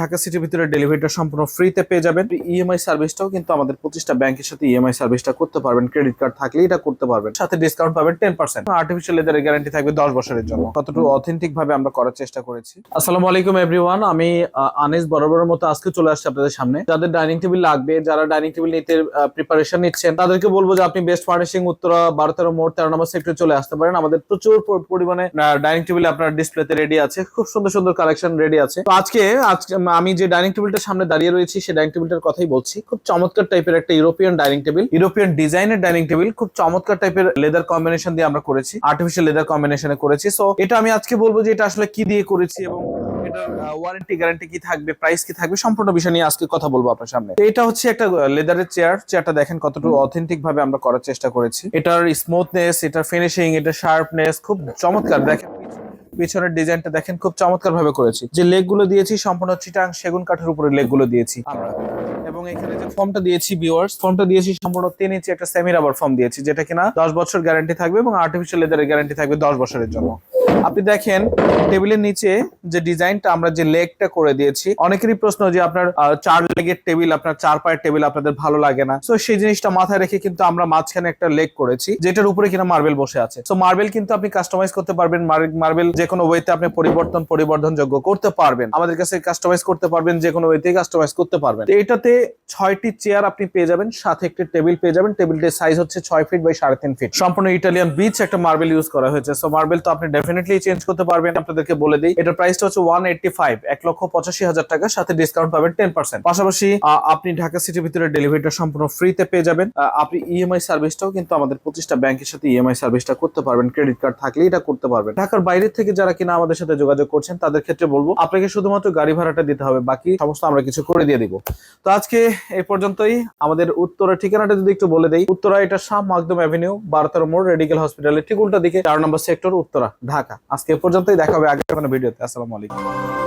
ঢাকা সিটির ভিতরে ডেলিভারিটা সম্পূর্ণ ফ্রিতে পেয়ে যাবেন। ইএমআই সার্ভিসটাও কিন্তু আমাদের পঁচিশটা ব্যাংকের সাথে ইএমআই সার্ভিসটা করতে পারবেন। ক্রেডিট কার্ড থাকলে এটা করতে পারবেন। সাথে ডিসকাউন্ট পাবেন টেন পার্সেন্ট আর্টিফিশিয়াল লেদারের গ্যারান্টি থাকবে দশ বছরের জন্য। কতটুকু অথেন্টিক ভাবে আমরা করার চেষ্টা করেছি। আসসালামু আলাইকুম এভরিওয়ান আমি আনিস বরাবরের মতো আজকে চলে আসছি আপনাদের সামনে। যাদের ডাইনিং টেবিল লাগবে, যারা ডাইনিং টেবিল নিতে প্রিপারেশন নিচ্ছেন, তাদেরকে বলব যে আপনি বেস্ট ফার্নিশিং উত্তরা বারো তেরো মোড় তেরো নম্বর সেক্টরে চলে আসতে পারেন। আমাদের প্রচুর পরিমাণে ডাইনিং টেবিল আপনার ডিসপ্লেতে রেডি আছে। খুব সুন্দর সুন্দর কালেকশন রেডি আছে। তো আজকে আজকে আমি যে ডাইনিং টেবিলটার সামনে দাঁড়িয়ে রয়েছি সেই ডাইনিং টেবিলটার কথাই বলছি। খুব চমৎকার টাইপের একটা ইউরোপিয়ান ডাইনিং টেবিল ইউরোপিয়ান ডিজাইনের ডাইনিং টেবিল খুব চমৎকার টাইপের লেদার কম্বিনেশন দিয়ে আমরা করেছি আর্টিফিশিয়াল লেদার কম্বিনেশনে করেছি। সো এটা আমি আজকে বলব যে এটা আসলে কি দিয়ে করেছি এবং ওয়ারেন্টি গ্যারান্টি কি থাকবে প্রাইস কি থাকবে সম্পূর্ণ বিষয় নিয়ে আজকে কথা বলব আপনার সামনে। এটা হচ্ছে একটা লেদারের চেয়ার চেয়ারটা দেখেন কতটুকু অথেন্টিক ভাবে আমরা করার চেষ্টা করেছি। এটার স্মুথনেস এটার ফিনিশিং এটার শার্পনেস খুব চমৎকার। দেখেন পিছনের ডিজাইনটা দেখেন, খুব চমৎকার ভাবে করেছি। যে লেগগুলো দিয়েছি, সম্পূর্ণ চিটাং সেগুন কাঠের উপরে লেগগুলো দিয়েছি আমরা। এবং এখানে যে ফর্মটা দিয়েছি ভিউয়ার্স ফর্মটা দিয়েছি সম্পূর্ণ তিন ইঞ্চি একটা সেমি রাবার ফর্ম দিয়েছি, যেটা কিনা দশ বছর গ্যারান্টি থাকবে এবং আর্টিফিশিয়াল লেদারের গ্যারান্টি থাকবে দশ বছরের জন্য। আপনি দেখেন, টেবিলের নিচে যে ডিজাইনটা আমরা যে লেগটা করে দিয়েছি, অনেকেরই প্রশ্ন যে আপনার চার লেগের টেবিল, আপনার চার পায়ের টেবিল আপনাদের ভালো লাগে না। তো সেই জিনিসটা মাথায় রেখে কিন্তু আমরা মাঝখানে একটা লেগ করেছি, যেটার উপরে কিনা মার্বেল বসে আছে। তো মার্বেল কিন্তু আপনি কাস্টমাইজ করতে পারবেন, মার্বেল যে কোনো ওয়েতে আপনি পরিবর্তন পরিবর্ধন যোগ্য করতে পারবেন। আমাদের কাছে কাস্টমাইজ করতে পারবেন, যে কোনো ওয়েতে কাস্টমাইজ করতে পারবেন। এটাতে ছয়টি চেয়ার আপনি পেয়ে যাবেন, সাথে একটি টেবিল পেয়ে যাবেন। টেবিলটির সাইজ হচ্ছে ছয় ফিট বাই সাড়ে তিন ফিট সম্পূর্ণ ইটালিয়ান বিচ একটা মার্বেল ইউজ করা হয়েছে। সো মার্বেল তো আপনি ডেফিনেটলি চেঞ্জ করতে পারবেন আপনাদেরকে বলে দিই। এটার প্রাইসটা হচ্ছে ওয়ান এইটটি ফাইভ এক লক্ষ পঁচাশি হাজার টাকা, সাথে ডিসকাউন্ট পাবেন টেন পার্সেন্ট পাশাপাশি আপনি ঢাকা সিটির ভিতরে ডেলিভারিটা সম্পূর্ণ ফ্রিতে পেয়ে যাবেন। আপনি ইএমআই সার্ভিসটাও কিন্তু আমাদের পঁচিশটা ব্যাংকের সাথে ইএমআই সার্ভিসটা করতে পারবেন। ক্রেডিট কার্ড থাকলে এটা করতে পারবেন। ঢাকার বাইরে থেকে যারা কিনা আমাদের সাথে যোগাযোগ করছেন, তাদের ক্ষেত্রে বলব, আপনাকে শুধুমাত্র গাড়ি ভাড়াটা দিতে হবে, বাকি সমস্ত আমরা কিছু করে দিয়ে দিব। তো আজকে এই পর্যন্তই। আমাদের উত্তরের ঠিকানাটা যদি একটু বলে দেই, উত্তরা এটা শাহ মাকদুম অ্যাভিনিউ বারোতেরো মোড় রেডিকেল হসপিটালের ঠিক উল্টা দিকে, চার নম্বর সেক্টর উত্তরা। ঢাকা। আজকে পর্যন্তই দেখা হবে আগের কোনো ভিডিওতে। আসসালামু আলাইকুম।